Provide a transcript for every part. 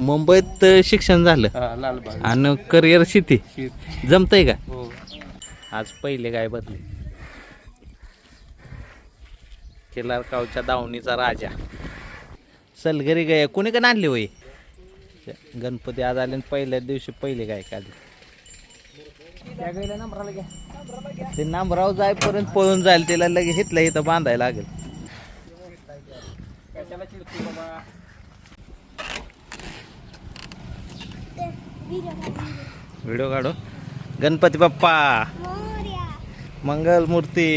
मुंबईत शिक्षण झालं. हा लालबाग. आणि करिअर शेती. शेत. जमतंय का? हो. आज पहिले गाय बदले. किल्लारकावच्या दावणीचा राजा. सलगरी गाय. कोणी का आणली होई गणपती आज आले आणि पहिल्या दिवशी पहिले गाय काढली. घ्या ते नामराव जायपर्यंत पळून जाईल त्याला लगेच हिथलं इथं बांधायला लागेल कशाला चिडतो बाबा व्हिडिओ काढू. गणपती बाप्पा. मंगल मूर्ती.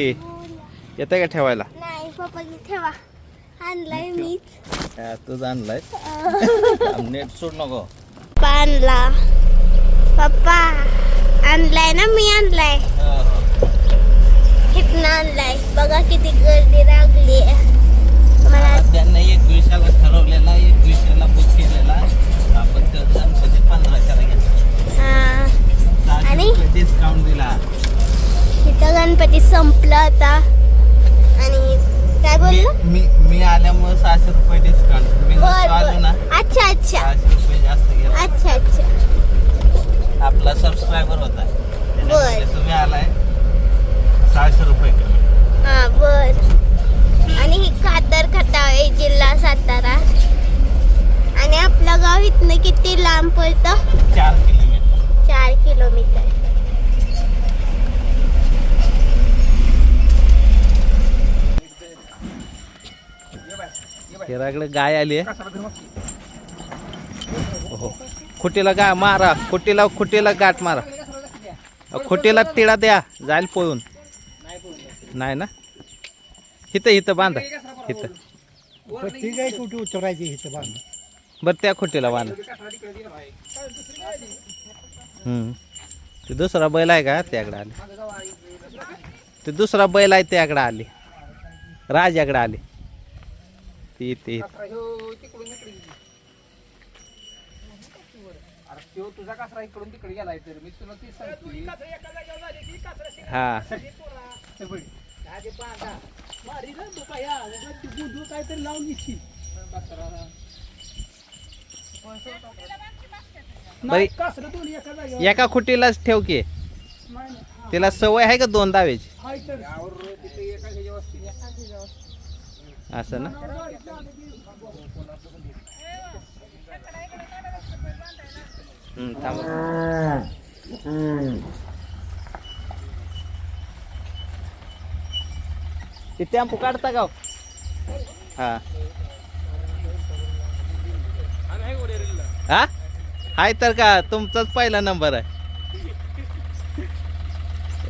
येते का ठेवायला? नाही पप्पा ठेवा. आणलाय मीच. हा, तूच आणलाय. नेट सोड नको. पप्पा आणला. पप्पा आणलाय ना मी आणलाय. कितना आणलाय. बघा किती गर्दी लागली मला त्यांना एकविसाला ठरवलेला एकविसाला बुक केलेला. आपण पंधराशेला घेतला हा, आणि? डिस्काउंट दिला इथं गणपती संपला होता आणि काय बोललो? मी मी आल्यामुळे सहाशे रुपये डिस्काउंट मी आलो ना अच्छा अच्छा. सहाशे रुपये जास्त गेला. अच्छा अच्छा. आपला सबस्क्रायबर होता. बर. तुम्ही आलाय. सहाशे रुपये कमी. हा बर. आणि ही कातर आहे जिल्हा सातारा. गाव इथनं किती लांब पडतं चार किलोमीटर. चार किलोमीटर. हिराकडे गाय आली आहे. हो खुटीला गाय मारा. खुटीला खुटीला गाठ मारा. खुटीला तिळा द्या. जाईल पळून. नाही ना? इथं इथं बांधा. इथं. ठीक आहे कुठे उतरायची इथं बांध? बरं त्या खोटीला बांधा ते दुसरा बैल आहे का? त्याकडे आले. ते दुसरा बैल आहे त्याकडे आले. राजाकडे आले. ती ते. हा. काहीतरी लावून बरी. कासरं एका जागेवर? एका खुटीलाच ठेव की. तिला सवय आहे का दोन दावेची. असं ना? हम्म, थांब. ते टेम्पो काढता का हो? हा. हा? हाय तर का? तुमचाच पहिला नंबर आहे.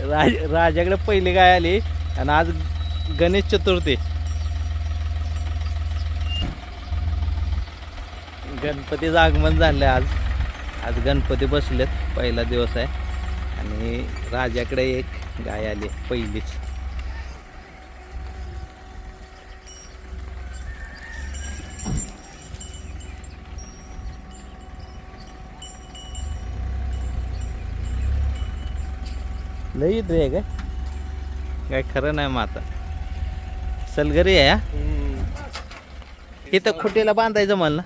राज राजाकडे पहिली गाय आली आणि आज गणेश चतुर्थी. गणपतीचं आगमन झालं आज. आज गणपती बसलेत पहिला दिवस आहे. आणि राजाकडे एक गाय आली पहिलीच. लई रे काय? काय खरं नाही माता सलगरी आहे हा? इथं खुटीला बांधायचं मला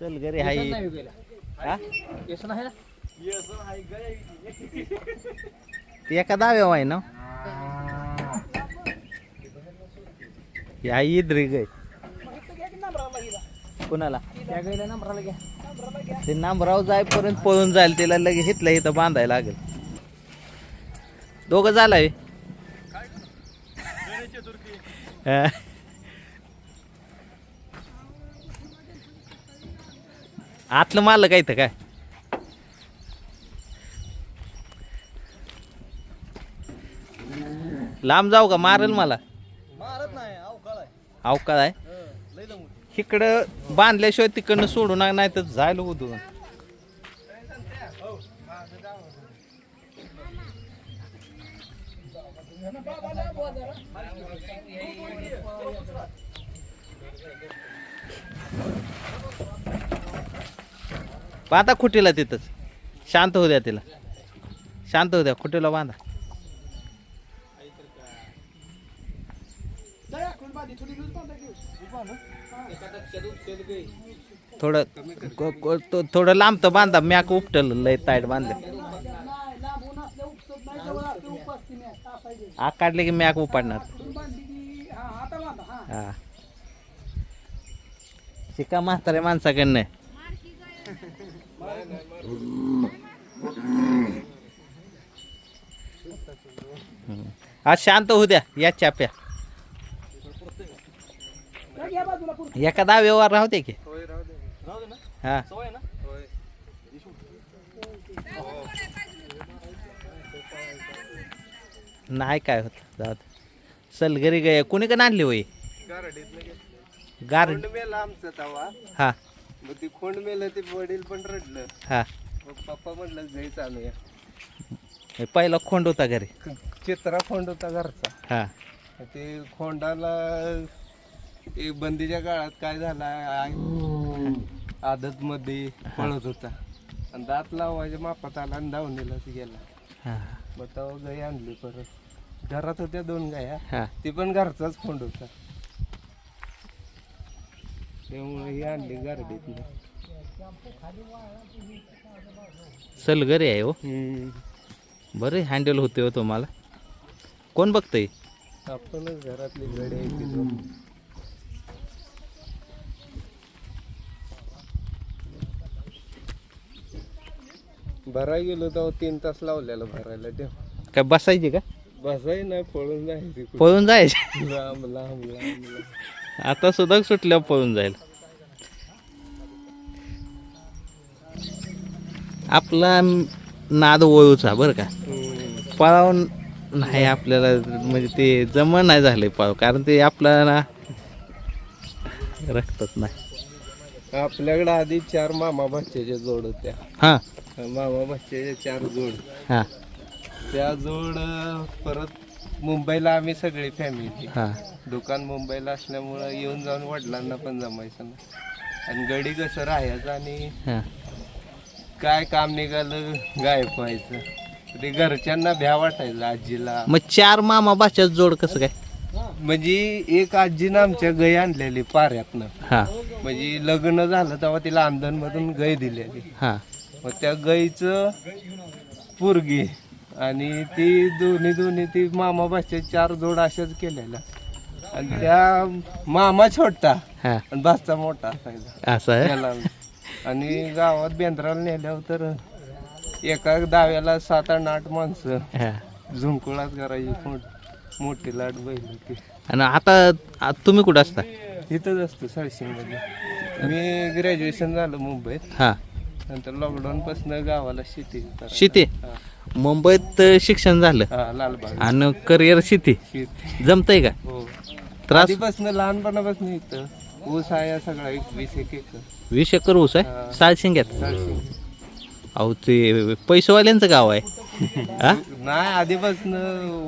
सलगरी हाय हा? आहे ती एका दाव्या आहे ना? या ईद रे गाय कुणाला? त्या गायला नंबराला घ्या. ते नामराव जायपर्यंत पळून जाईल त्याला लगेच हिथलं इथं बांधायला लागेल. दोघं झालाय. हा. आतलं मारलं काय इथं काय? लांब जाऊ का? मारेल मला. मारत नाही अवकाळ आहे. अवकाळ आहे? इकडं बांधल्याशिवाय तिकडनं सोडू नका नाही तर जायला उधळून बांधा खुटीला तिथंच. शांत होऊ द्या तिला. शांत होऊ द्या खुटीला बांधा. थोडं को- को- तो- थोडं लांब तर बांधा. मॅक उपटल लय ताईट बांधले. आग काढले की मॅक उपाडणार. हा. शिका म्हातारे माणसाकडनं. हम्म. आज शांत होऊ द्या या चाप्या. एखादा व्यवहार राहू दे की. हा. नाही काय होत जाऊ दे. सलगरी गे कुणी का आणली होई गारडीत गार मेला आमचं तवा. हा. मग ती खोंड मेलं ते वडील पण रडलं. हा. मग पप्पा म्हणलं जाई चालूया हे पहिला खोंड होता घरी. चित्रा खोंड होता घरचा. हा. ते खोंडाला एक बंदीच्या काळात काय झाला? आदत मध्ये पळत होता. आणि दात लावायच्या मापात आला आणि धावणीलाच गेला. हा. मग तेव्हा गाई आणली परत. घरात होत्या दोन गाया. हा. ती पण घरचाच खोंड होता. त्यामुळे ही आणली गारडीतनं. सलगरी आहे हो. बरं हँडल होते हो तुम्हाला. कोण बघतंय? आपणच घरातली गडी आहे ती भरायला गेलो तेव्हा तीन तास लावलेला भरायला तेव्हा. काय बसायची का? बसाय नाही पळून जायची कुठं. पळून जायचे? लांब लांब लांब लांब. आता सुद्धा सुटल्यावर पळून जाईल. आपला नाद वळूचा बरं का? हम्म. पळावून नाही आपल्याला म्हणजे ते जमण नाही झाले पळाव कारण ते आपल्याला रक्तात नाही. आपल्याकडे आधी चार मामा भाच्याच्या जोड होत्या. हां. मामा भाच्याच्या चार जोड. हां. त्या जोड अं, परत मुंबईला आम्ही सगळी फॅमिली हां. दुकान मुंबईला असल्यामुळं येऊन जाऊन वडिलांना पण जमायचं ना. आणि गडी कसं राहायचं आणि हां. काय काम निघालं गायब व्हायचं. ते घरच्यांना भ्या वाटायचं आजीला. मग चार मामा भाच्याच जोड कसं काय? म्हणजे एक आजीनं आमच्या गाय आणलेली पाऱ्यातनं. हां. म्हणजे लग्न झालं तेव्हा तिला आमदन मधून गाय दिलेली. हां. मग त्या गाईचं पुरगी आणि ती दोन्ही दोन्ही ती मामा भाच्या चार जोड अशाच केलेल्या. आणि त्या मामा छोटा हां. आणि भाचा मोठा असायचा. असं आहे? त्याला आणि गावात बेंद्राला नेल्यावर तर एका दाव्याला सात आठ आठ माणसं हां. झुंकुळात करायची मोठी लाट बैल होती. आणि आता आ- तुम्ही कुठं असता? इथंच असतो मध्ये मी ग्रॅज्युएशन झालं मुंबईत. हां. नंतर लॉकडाऊन पासून गावाला शेती करायला. शेती हा. मुंबईत शिक्षण झालं. हा लालबाग. आणि करिअर शेती शेती जमतंय का? हो. त्रास? आधीपासून लहानपणापासून इथं. ऊस आहे सगळा एक वीस एक एकर. वीस एकर ऊस आहे. साळशिंग्यात? चारशे. अहो ते पैसेवाल्यांचं गाव आहे. हा? नाही आधीपासून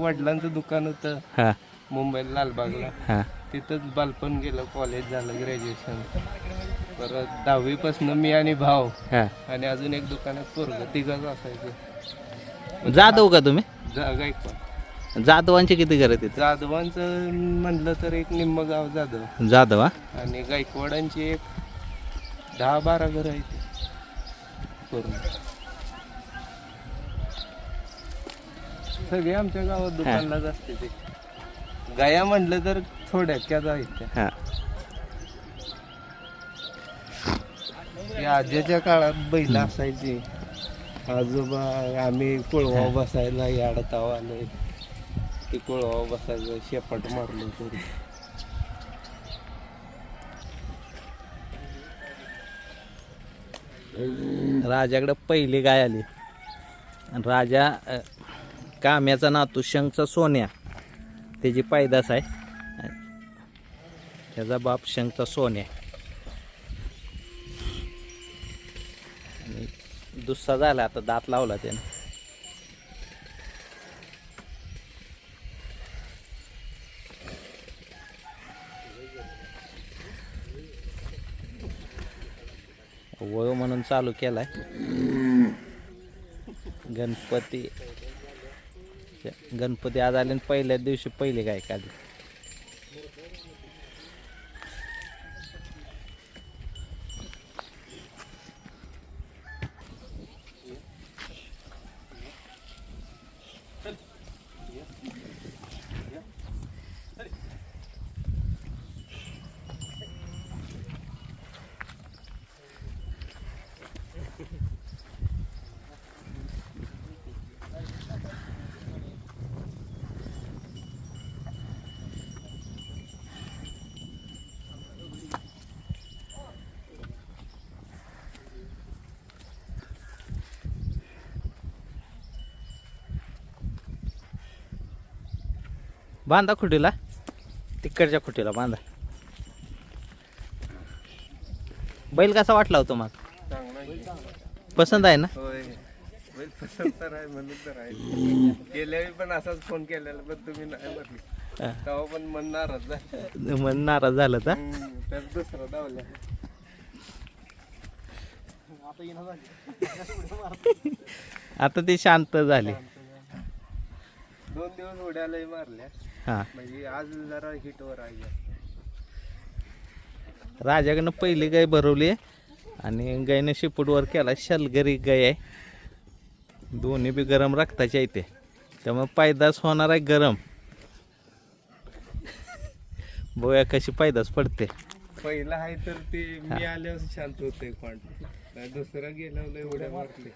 वडिलांचं दुकान होतं. हा. मुंबईला लालबागला. हा. तिथंच बालपण गेलं कॉलेज झालं ग्रॅज्युएशन परत दहावीपासून मी आणि भाव हा. आणि अजून एक दुकानात पोरग तिघच असायचं. जाधव का तुम्ही? जा- गायकवाड जाधवांचे किती घर आहेत जाधवांचं म्हणलं तर एक निम्म गाव जाधव. तिथे जाधव हा? आणि गायकवाडांची एक दहा बारा घर आहेत. पूर्ण. सगळे आमच्या गावात दुकानलाच असते ते. गाया म्हणलं तर आहेत त्या हा. ते आजीच्या काळात बैल असायची. आजोबा आम्ही कोळवा बसायला याडताव आलोय. ते कोळवा बसायचं शेपट मारलो तरी. राजाकडे पहिली गाय आली. राजा अ, काम्याचा नातू शंखचा सोन्या. त्याची पैदास आहे. त्याचा बाप शंखचा सोन्या. आणि दुसरा झाला आता दात लावला त्यानं. वळू म्हणून चालू केलाय. गणपती गणपती आज आले आणि पहिल्याच दिवशी पहिले काय काढले? बांधा खुटीला. तिकडच्या खुटीला बांधा. बैल कसा वाटला होता मग. पसंत आहे ना? होय. बैल पसंत तर आहे म्हणून तर आहे. पण असाच फोन केलेला पण तुम्ही नाही म्हटली. तेव्हा पण मन नाराज झालं. मन नाराज झालं तर दुसरा धावल्या आता ते शांत झाले. दोन दिवस उड्यालाही मारल्या. हा. म्हणजे आज जरा हिटवर आहे. राजाकडनं पहिली गाय भरवली आणि गायनं शिपूटवर केला. शलगरी गाय आहे. दोन्ही बी गरम रक्ताचे आहे ते. त्यामुळे पैदास होणार आहे गरम. बघूया कशी पैदास पडते. पहिला आहे तर ते मी आल्यावर शांत होते नाही दुसरा लय उड्या मारले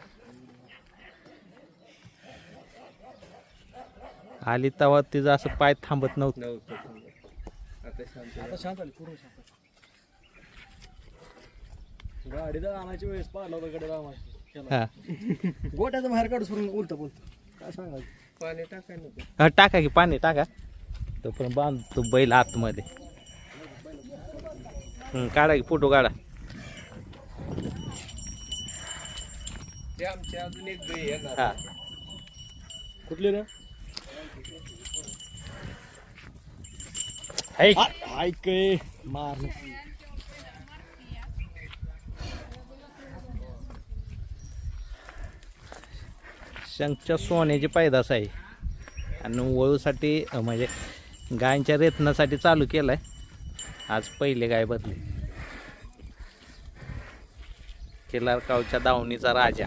आली तेव्हा तिचं असं पाय थांबत नव्हतं. आता शांत आता शांत आली पूर्ण शांत गाडीला आणायची वेळेस पाहिला होता कडे रामाची. हा. गोट्याचं बाहेर काढूस म्हणून बोलता बोलता. काय सांगायचं? पाणी नको हा टाका की पाणी टाका. तोपर्यंत बांधतो बैल आतमध्ये. काढा की फोटो काढा. ते आमची अजून एक हा. कुठली रे? ऐक. ऐक मार. शंखच्या सोन्याची पैदास आहे. आणि वळूसाठी म्हणजे गायच्या रेतनासाठी चालू केलं आहे आज पहिले गाय बदली. किल्लारकावच्या दावणीचा राजा.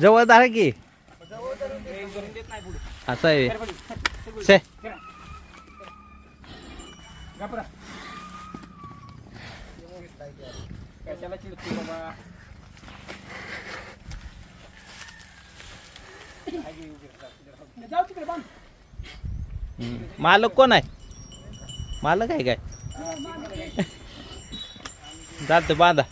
जवळ आहे की? असं आहे. कशाला चिडतो बाबा? जाऊ तिकडे बांध हम्म. मालक कोण आहे? मालक आहे काय? जाते बांधा.